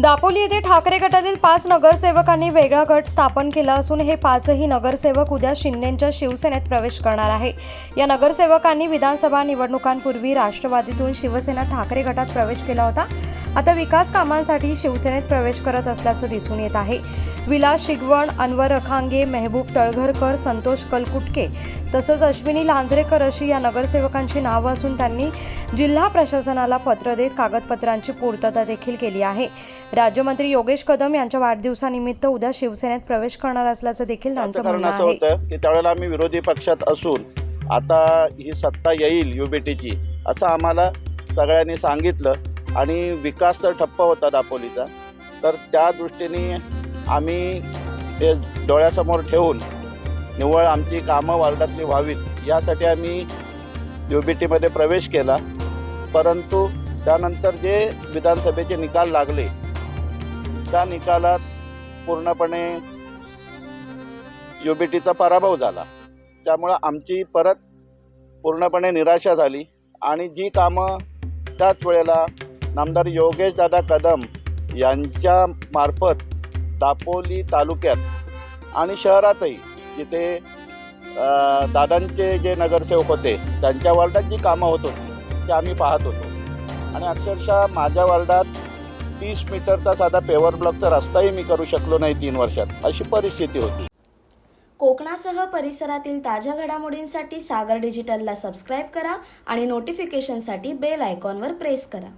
दापोली येथे ठाकरे गटातील पाच नगरसेवकांनी वेगळा गट स्थापन केला असून हे पाचही नगरसेवक उद्या शिंदेच्या शिवसेनेत प्रवेश करणार आहे. या नगरसेवकांनी विधानसभा निवडणुकांपूर्वी राष्ट्रवादीतून शिवसेना ठाकरे गटात प्रवेश केला होता. आता विकास कामांसाठी शिवसेनेत प्रवेश करत असल्याचं दिसून येत आहे. विलास शिगवण अनवर रखांगे मेहबूब तळघरकर संतोष कलकुटके तसंच अश्विनी लांजरेकर अशी या नगरसेवकांची नावं असून त्यांनी जिल्हा प्रशासनाला पत्र देत कागदपत्रांची पूर्तता देखील केली आहे. राज्यमंत्री योगेश कदम यांच्या वाढदिवसानिमित्त उद्या शिवसेनेत प्रवेश करणार असल्याचं देखील त्याचं म्हणणं आहे. की त्यावेळेला आम्ही विरोधी पक्षात असून आता ही सत्ता येईल युबीटीची असं आम्हाला सगळ्यांनी सांगितलं. आणि विकास तर ठप्प होता दापोलीचा. तर त्या दृष्टीने आम्ही ते डोळ्यासमोर ठेवून निव्वळ आमची कामं वार्डातली व्हावीत यासाठी आम्ही यू बी टीमध्ये प्रवेश केला. परंतु त्यानंतर जे विधानसभेचे निकाल लागले त्या निकालात पूर्णपणे यू बी टीचा पराभव झाला. त्यामुळं आमची परत पूर्णपणे निराशा झाली आणि जी कामं त्याच वेळेला नामदार योगेश दादा कदम यांच्या मार्फत दापोली तालुक्यात आणि शहरातही जिथे दादांचे जे नगरसेवक होते त्यांच्या वार्डात जी कामं होत होती ते आम्ही पाहत होतो. आणि अक्षरशः माझ्या वार्डात तीस मीटरचा साधा पेवर ब्लॉकचा रस्ताही मी करू शकलो नाही तीन वर्षात अशी परिस्थिती होती. कोकणासह परिसरातील ताज्या घडामोडींसाठी सागर डिजिटलला सबस्क्राईब करा आणि नोटिफिकेशनसाठी बेल आयकॉनवर प्रेस करा.